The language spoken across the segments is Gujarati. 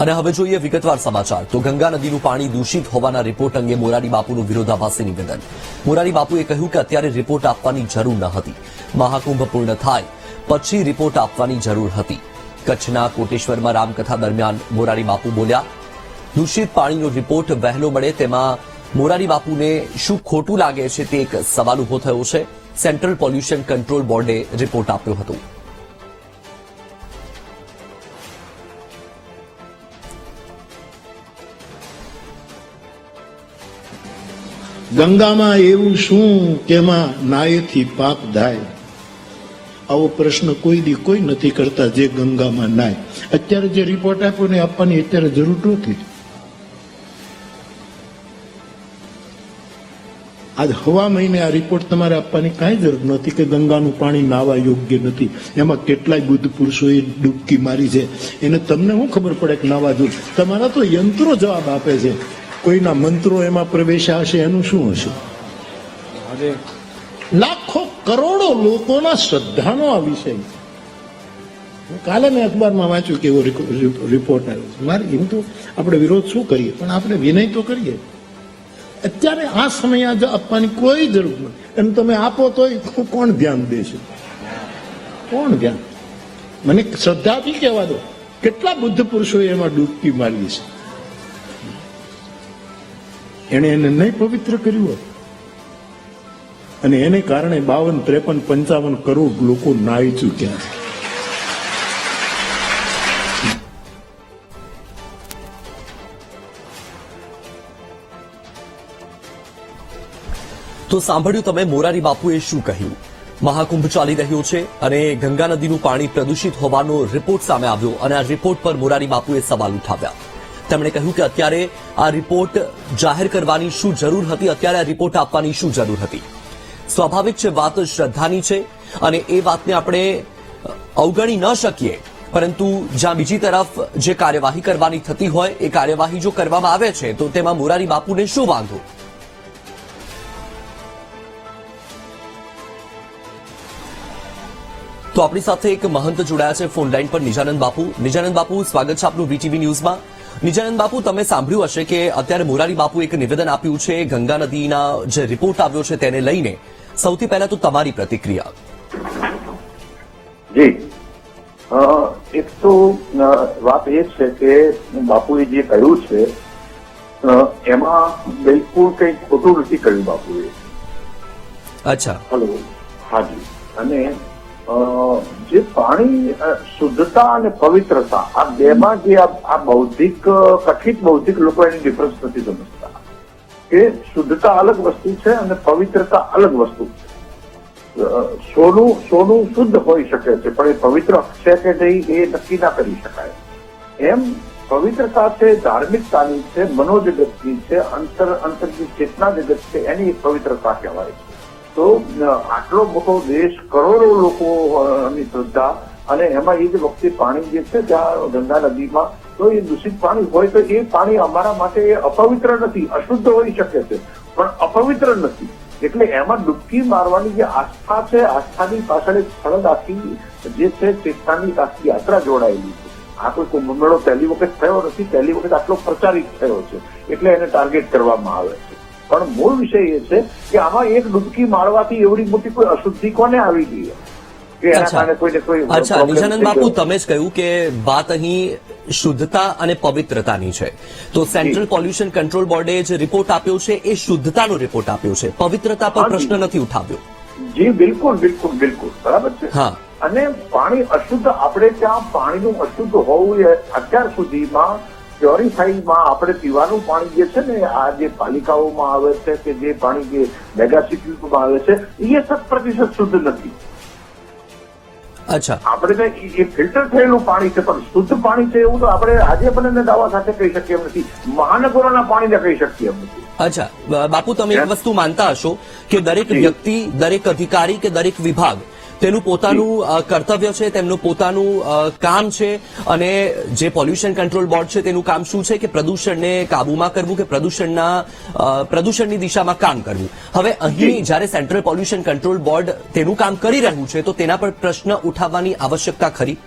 અને હવે જોઈએ વિગતવાર સમાચાર. તો ગંગા નદીનું પાણી દૂષિત હોવાના રિપોર્ટ અંગે મોરારી બાપુનું વિરોધાભાસી નિવેદન. મોરારી બાપુએ કહ્યું કે અત્યારે રિપોર્ટ આપવાની જરૂર ન હતી. મહાકુંભ પૂર્ણ થાય પછી રિપોર્ટ આપવાની જરૂર હતી. કચ્છના કોટેશ્વરમાં રામકથા દરમિયાન મોરારી બાપુ બોલ્યા, દૂષિત પાણીનો રિપોર્ટ વહેલો મળે તેમાં મોરારી બાપુને શું ખોટું લાગે છે તે એક સવાલ ઊભો થયો છે. સેન્ટ્રલ પોલ્યુશન કંટ્રોલ બોર્ડે રિપોર્ટ આપ્યો હતો. ગંગામાં એવું શું એમાં નાયથી પાપ થાય? આવો પ્રશ્ન કોઈ દી કોઈ નથી કરતા જે ગંગામાં નાય. અત્યારે જે રિપોર્ટ આપ્યો ને આપવાની અત્યારે જરૂર નથી આજ હવા મહિને આ રિપોર્ટ તમારે આપવાની કાંઈ જરૂર નથી કે ગંગાનું પાણી નાવા યોગ્ય નથી. એમાં કેટલાય બુદ્ધ પુરુષોએ ડૂબકી મારી છે. એને તમને શું ખબર પડે કે નાવા જોઈએ તમારા તો યંત્રો જવાબ આપે છે. કોઈના મંત્રો એમાં પ્રવેશ્યા હશે એનું શું હશે? લાખો કરોડો લોકોના શ્રદ્ધાનો આ વિષય. કાલે મેં અખબારમાં વાંચ્યું કે એવો રિપોર્ટ આવ્યો છે. મારે એમ તો આપણે વિરોધ શું કરીએ? પણ આપણે વિનય તો કરીએ. અત્યારે આ સમય આજે આપવાની કોઈ જરૂર નથી. એમ તમે આપો તોય કોણ ધ્યાન દેશે? કોણ ધ્યાન? મને શ્રદ્ધાથી કહેવા દો. કેટલા બુદ્ધ પુરુષોએ એમાં ડૂબકી મારી છે? એણે એને નહીં પવિત્ર કર્યું હોત. અને એને કારણે બાવન, ત્રેપન, પંચાવન કરોડ લોકો નાહી ચૂક્યા. તો સાંભળ્યું તમે મોરારી બાપુએ શું કહ્યું? મહાકુંભ ચાલી રહ્યો છે અને ગંગા નદીનું પાણી પ્રદૂષિત હોવાનો રિપોર્ટ સામે આવ્યો અને આ રિપોર્ટ પર મોરારી બાપુએ સવાલ ઉઠાવ્યા. તેમણે કહ્યું કે અત્યારે આ રિપોર્ટ જાહેર કરવાની શું જરૂર હતી, અત્યારે આ રિપોર્ટ આપવાની શું જરૂર હતી? સ્વાભાવિક છે, વાત શ્રદ્ધાની છે અને એ વાતને આપણે અવગણી ન શકીએ. પરંતુ જ્યાં બીજી તરફ જે કાર્યવાહી કરવાની થતી હોય, એ કાર્યવાહી જો કરવામાં આવે છે, તો તેમાં મોરારી બાપુને શું વાંધો? તો આપણી સાથે એક મહંત જોડાયા છે ફોન લાઈન પર, નિજાનંદ બાપુ. નિજાનંદ બાપુ, સ્વાગત છે આપનું વીટીવી ન્યૂઝમાં. નિજાનંદ બાપુ તમે સાંભળ્યું હશે કે અત્યારે મોરારી બાપુ એક નિવેદન આપ્યું છે ગંગા નદીના જે રિપોર્ટ આવ્યો છે તેને લઈને. સૌથી પહેલા તો તમારી પ્રતિક્રિયા. જી. એક તો વાત એ છે કે બાપુએ જે કહ્યું છે એમાં બિલકુલ કંઈ ખોટું નથી કહ્યું બાપુએ. અચ્છા. હલો. હાજી અને જે પાણી શુદ્ધતા અને પવિત્રતા, આ બેમાં જે આ બૌદ્ધિક કથિત બૌદ્ધિક લોકો એની ડિફરન્સ નથી સમજતા. કે શુદ્ધતા અલગ વસ્તુ છે અને પવિત્રતા અલગ વસ્તુ છે. સોનું સોનું શુદ્ધ હોઈ શકે છે, પણ એ પવિત્ર છે કે નહીં એ નક્કી ના કરી શકાય. એમ પવિત્રતા છે, ધાર્મિકતાની છે, મનોજગતની છે, અંતર, અંતરની ચેતના જગત છે, એની પવિત્રતા કહેવાય છે. તો આટલો મોટો દેશ કરોડો લોકોની શ્રદ્ધા અને એમાં એ જ વખતે પાણી જે છે, ત્યાં ગંગા નદીમાં, તો એ દૂષિત પાણી હોય તો એ પાણી અમારા માટે અપવિત્ર નથી, અશુદ્ધ હોઈ શકે છે, પણ અપવિત્ર નથી. એટલે એમાં ડૂબકી મારવાની જે આસ્થા છે, આસ્થાની પાછળ એક સળગ આખી જે છે ચેતનાની આખી યાત્રા જોડાયેલી છે. આ કોઈ કુંભ મેળો પહેલી વખત થયો નથી, પહેલી વખત આટલો પ્રચારિત થયો છે. એટલે એને ટાર્ગેટ કરવામાં આવે. પણ મૂળ વિષય એ છે કે આમાં એક ડૂબકી મારવાથી એવડી મોટી કોઈ અશુદ્ધિ કોને આવી ગઈ? અચ્છા. થઈ બાપુ તમે જ કહ્યું કે વાત અહીં શુદ્ધતા અને પવિત્રતાની છે. તો સેન્ટ્રલ પોલ્યુશન કંટ્રોલ બોર્ડે જે રિપોર્ટ આપ્યો છે એ શુદ્ધતાનો રિપોર્ટ આપ્યો છે. પવિત્રતા પર પ્રશ્ન નથી ઉઠાવ્યો. જી બિલકુલ બિલકુલ બિલકુલ. બરાબર છે? હા. અને પાણી અશુદ્ધ આપણે ત્યાં પાણીનું અશુદ્ધ હોવું અત્યાર સુધીમાં પ્યોરિફાઈમાં આપણે પીવાનું પાણી જે છે ને આ જે પાલિકાઓમાં આવે છે કે જે પાણી જે મેગા સિટીમાં આવે છે એ શત પ્રતિશત શુદ્ધ નથી. અચ્છા. આપણે તો એ ફિલ્ટર થયેલું પાણી છે પણ શુદ્ધ પાણી છે એવું તો આપણે આજે પણ દાવા સાથે કહી શકીએ એમ નથી. મહાનગરોના પાણીને કહી શકીએ એમ નથી. અચ્છા. બાપુ તમે એક વસ્તુ માનતા હશો કે દરેક વ્યક્તિ દરેક અધિકારી કે દરેક વિભાગ તેનું પોતાનું કર્તવ્ય છે તેમનું પોતાનું કામ છે અને જે પોલ્યુશન કંટ્રોલ બોર્ડ છે તેનું કામ શું છે કે પ્રદૂષણને કાબૂમાં કરવું કે પ્રદૂષણના પ્રદૂષણની દિશામાં કામ કરવું. હવે અહીં જ્યારે સેન્ટ્રલ પોલ્યુશન કંટ્રોલ બોર્ડ તેનું કામ કરી રહ્યું છે તો તેના પર પ્રશ્ન ઉઠાવવાની આવશ્યકતા ખરી?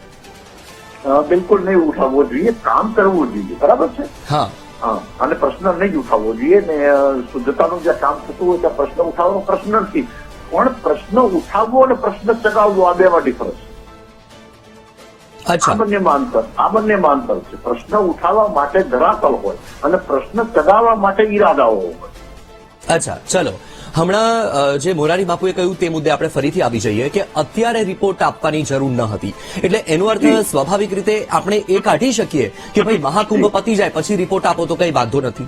બિલકુલ નહીં ઉઠાવવો જોઈએ કામ કરવું જોઈએ બરાબર છે? હા. અને પ્રશ્ન નહીં ઉઠાવવો જોઈએ ને શુદ્ધતાનું જ્યાં કામ થતું હોય ત્યાં પ્રશ્ન ઉઠાવવાનો પ્રશ્ન નથી. પણ પ્રશ્ન ઉઠાવવો અને પ્રશ્ન ચગાવવો આ બેમાં ડિફરન્સ આ બંનેમાં અંતર આ બંનેમાં અંતર છે. પ્રશ્ન ઉઠાવવા માટે ધરાતલ હોય અને પ્રશ્ન ચગાવવા માટે ઈરાદાઓ હોય. અચ્છા ચલો. હમણાં જે મોરારી બાપુએ કહ્યું તે મુદ્દે આપણે ફરીથી આવી જઈએ કે અત્યારે રિપોર્ટ આપવાની જરૂર ન હતી. એટલે એનો અર્થ. સ્વાભાવિક રીતે આપણે એ કાઢી શકીએ કે ભાઈ મહાકુંભ પતી જાય પછી રિપોર્ટ આપો તો કઈ વાંધો નથી.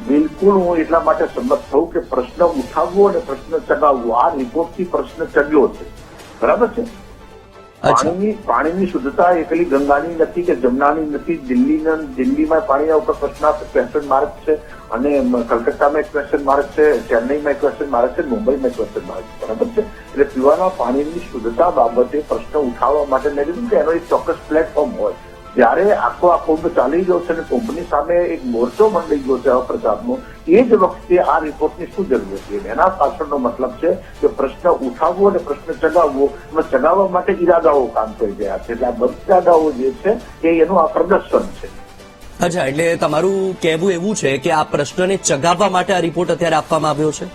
બિલકુલ હું એટલા માટે સંમત થઉં કે પ્રશ્ન ઉઠાવવો અને પ્રશ્ન ચગાવવો આ રિપોર્ટથી પ્રશ્ન ચગ્યો છે. બરાબર છે? પાણીની પાણીની શુદ્ધતા એકલી ગંગાની નથી કે જમનાની નથી. દિલ્હીના દિલ્હીમાં પાણીના ઉપર પ્રશ્ન ક્વેશ્ચન માર્ક છે અને કલકત્તામાં ક્વેશ્ચન માર્ક છે ચેન્નઈમાં એક ક્વેશ્ચન માર્ક છે મુંબઈમાં એક ક્વેશ્ચન માર્ક છે. બરાબર છે? એટલે પીવાના પાણીની શુદ્ધતા બાબતે પ્રશ્ન ઉઠાવવા માટે મેં કીધું કે એનો એક ચોક્કસ પ્લેટફોર્મ હોય. જ્યારે આખો આ કુંભ ચાલી ગયો છે અને કુંભની સામે એક મોરચો મંડી ગયો છે અપ્રચારનો એ જ વખતે આ રિપોર્ટની શું જરૂર હતી એના પાછળનો મતલબ છે કે પ્રશ્ન ઉઠાવવો અને પ્રશ્ન ચગાવવો એમાં ચગાવવા માટે ઈરાદાઓ કામ કરી રહ્યા છે. એટલે આ બધા ઈરાદાઓ જે છે એ એનું આ પ્રદર્શન છે. અચ્છા એટલે તમારું કહેવું એવું છે કે આ પ્રશ્નને ચગાવવા માટે આ રિપોર્ટ અત્યારે આપવામાં આવ્યો છે?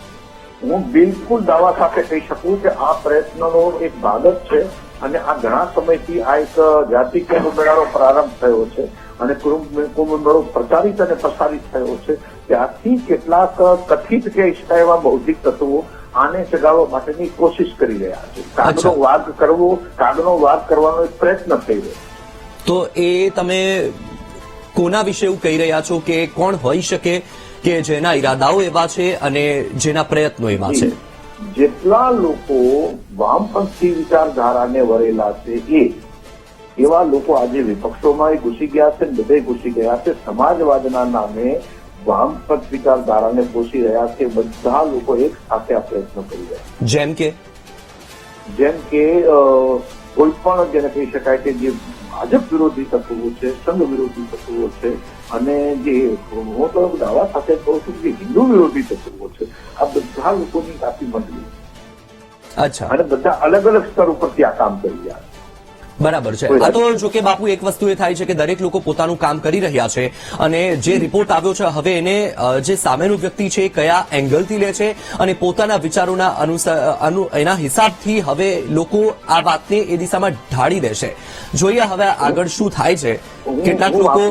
હું બિલકુલ દાવા સાથે કહી શકું કે આ પ્રયત્નનો એક ભાગ જ છે. અને આ ઘણા સમયથી આ એક જાતિ કુંભ મેળાનો પ્રારંભ થયો છે અને કુંભ મેળો પ્રચારિત અને પ્રસારિત થયો છે ત્યારથી કેટલાક કથિત કે ઈચ્છા એવા બૌદ્ધિક તત્વો આને ચગાવવા માટેની કોશિશ કરી રહ્યા છે. કાગનો. વાદ કરવો કાગનો વાદ કરવાનો એક પ્રયત્ન થઈ રહ્યો તો એ તમે કોના વિશે એવું કહી રહ્યા છો કે કોણ હોઈ શકે કે જેના ઈરાદાઓ એવા છે અને જેના પ્રયત્નો એવા છે? જેટલા લોકો વામપંથી વિચારધારાને વરેલા છે એ એવા લોકો આજે વિપક્ષોમાં ઘૂસી ગયા છે બધે ઘૂસી ગયા છે. સમાજવાદના નામે વામપંથ વિચારધારાને પોષી રહ્યા છે. બધા લોકો એક સાથે આ પ્રયત્ન કરી રહ્યા છે. જેમ કે? જેમ કે કોઈ પણ જેને કહી શકાય કે જે ભાજપ વિરોધી તત્વો છે સંઘ વિરોધી તત્વો છે અને જે હું તો દાવા સાથે કહું છું કે હિન્દુ વિરોધી તત્વો છે આ બધા લોકોની કાપી મંડળી. અચ્છા. અને બધા અલગ અલગ સ્તર ઉપરથી આ કામ કરી રહ્યા છે. બરાબર છે. આ તો જો કે બાપુ એક વસ્તુ એ થાય છે કે દરેક લોકો પોતાનું કામ કરી રહ્યા છે અને જે રિપોર્ટ આવ્યો છે હવે એને જે સામેનું વ્યક્તિ છે એ કયા એંગલથી લે છે અને પોતાના વિચારોના અનુસાર અનુ એના હિસાબથી હવે લોકો આ વાતને એ દિશામાં ઢાળી દેશે જોઈએ હવે આગળ શું થાય છે. કેટલાક લોકો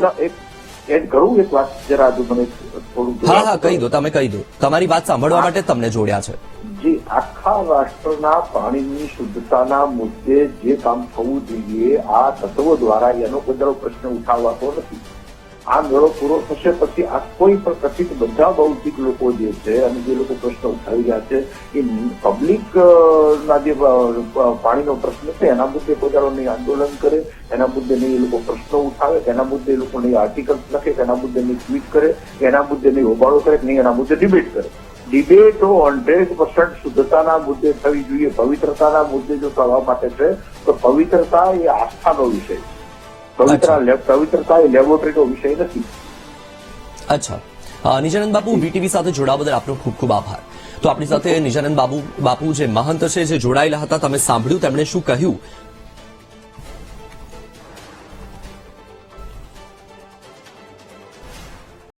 એડ કરું એક વાત જરા હજુ મને થોડું હા હા કહી દો તમે કહી દો. તમારી વાત સાંભળવા માટે તમને જોડ્યા છે. જે આખા રાષ્ટ્રના પાણીની શુદ્ધતાના મુદ્દે જે કામ થવું જોઈએ આ તત્વો દ્વારા એનો કોઈ પ્રશ્ન ઉઠાવવાતો નથી. આ ગળો પૂરો થશે પછી આ કોઈ પણ કથિત બધા બૌદ્ધિક લોકો જે છે અને જે લોકો પ્રશ્ન ઉઠાવી રહ્યા છે, એ પબ્લિક ના જે પાણીનો પ્રશ્ન છે, એના મુદ્દે પોતાનો નહીં આંદોલન કરે, એના મુદ્દે નહીં એ લોકો પ્રશ્નો ઉઠાવે, એના મુદ્દે એ લોકો નહીં આર્ટિકલ લખે, એના મુદ્દે નહીં ટ્વીટ કરે, એના મુદ્દે નહીં હોબાળો કરે, નહીં એના મુદ્દે ડિબેટ કરે. ડિબેટો હંડ્રેડ પર્સન્ટ શુદ્ધતાના મુદ્દે થવી જોઈએ, પવિત્રતાના મુદ્દે જો કરવા માટે છે, તો પવિત્રતા એ આસ્થાનો વિષય છે. પવિત્ર પવિત્રતા એ લેબોરેટરીનો વિષય નથી. અચ્છા. નિજાનંદ બાપુ વીટીવી સાથે જોડાવા બદલ આપનો ખૂબ ખૂબ આભાર. તો આપણી સાથે નિજાનંદ બાબુ બાપુ જે મહંત છે જે જોડાયેલા હતા તમે સાંભળ્યું તેમણે શું કહ્યું?